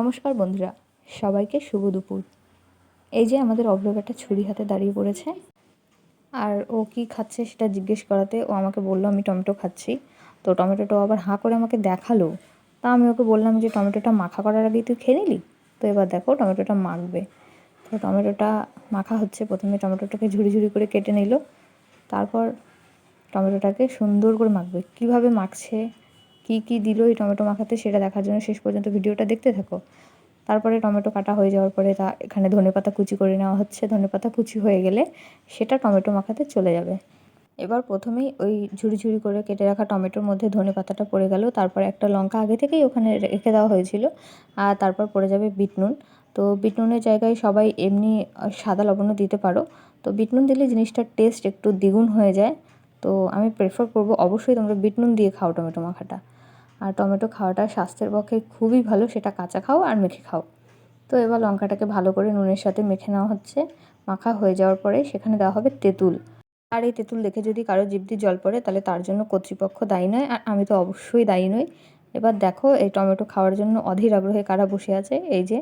নমস্কার বন্ধুরা, সবাইকে শুভ দুপুর। এই যে আমাদের অগ্রবেটা ছুরি হাতে দাঁড়িয়ে পড়েছে, আর ও কি খাচ্ছে সেটা জিজ্ঞেস করাতে ও আমাকে বলল, আমি টমেটো খাচ্ছি। তো টমেটোটা আবার হাঁ করে আমাকে দেখাল। তা আমি ওকে বললাম যে, টমেটোটা মাখা করার আগেই তুই খেয়ে নিলি? তো এবার দেখো টমেটোটা মাখবে। তো টমেটোটা মাখা হচ্ছে, প্রথমে টমেটোটাকে ঝুড়ি ঝুড়ি করে কেটে নিল, তারপর টমেটোটাকে সুন্দর করে মাখবে। কীভাবে মাখছে কী কী দিল এই টমেটো মাখাতে সেটা দেখার জন্য শেষ পর্যন্ত ভিডিওটা দেখতে থাকো। তারপরে টমেটো কাটা হয়ে যাওয়ার পরে তা এখানে ধনেপাতা কুচি করে নেওয়া হচ্ছে। ধনেপাতা কুচি হয়ে গেলে সেটা টমেটো মাখাতে চলে যাবে। এবার প্রথমেই ওই ঝুড়ি ঝুড়ি করে কেটে রাখা টমেটোর মধ্যে ধনে পাতাটা পড়ে গেল। তারপরে একটা লঙ্কা আগে থেকেই ওখানে রেখে দেওয়া হয়েছিল। আর তারপর পড়ে যাবে বিট নুন তো বিট নুনের জায়গায় সবাই এমনি সাদা লবণও দিতে পারো। তো বিট নুন দিলে জিনিসটার টেস্ট একটু দ্বিগুণ হয়ে যায়। তো আমি প্রেফার করব অবশ্যই তোমরা বিট নুন দিয়ে খাও টমেটো মাখাটা। টমেটো খাওয়াটা স্বাস্থ্যের পক্ষে খুবই ভালো, সেটা কাঁচা খাও আর মেখে খাও। তো এবার লঙ্কাটাকে ভালো করে নুনের সাথে মেখে নেওয়া হচ্ছে। মাখা হয়ে যাওয়ার পরে সেখানে দেওয়া হবে তেঁতুল। আর এই তেঁতুল দেখে যদি কারও জিভ জল পড়ে, তাহলে তার জন্য কর্তৃপক্ষ দায়ী নয়, আর আমি তো অবশ্যই দায়ী নই। এবার দেখো, এই টমেটো খাওয়ার জন্য অধীর আগ্রহে কারা বসে আছে? এই যে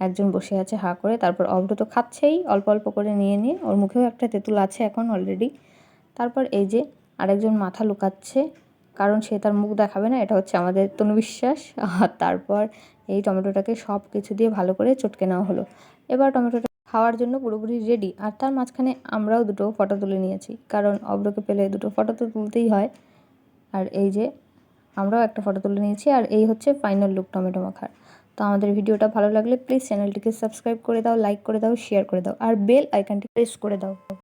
একজন বসে আছে হা করে, তারপর অগ্র তো খাচ্ছেই, অল্প অল্প করে নিয়ে নিয়ে। ওর মুখেও একটা তেঁতুল আছে এখন অলরেডি তারপর এই যে আরেকজন মাথা লুকাচ্ছে। কারণ সে তার মুখ দেখাবে না, এটা হচ্ছে আমাদের তনুবিশ্বাস। আর তারপর এই টমেটোটাকে সব কিছু দিয়ে ভালো করে চটকে নেওয়া হলো। এবার টমেটোটা খাওয়ার জন্য পুরোপুরি রেডি আর তার মাঝখানে আমরাও দুটো ফটো তুলে নিয়েছি। কারণ অব্রকে পেলে দুটো ফটো তো তুলতেই হয়। আর এই যে, আমরাও একটা ফটো তুলে নিয়েছি, আর এই হচ্ছে ফাইনাল লুক টমেটো মাখার। তো আমাদের ভিডিওটা ভালো লাগলে প্লিজ চ্যানেলটিকে সাবস্ক্রাইব করে দাও লাইক করে দাও শেয়ার করে দাও, আর বেল আইকনটি প্রেস করে দাও।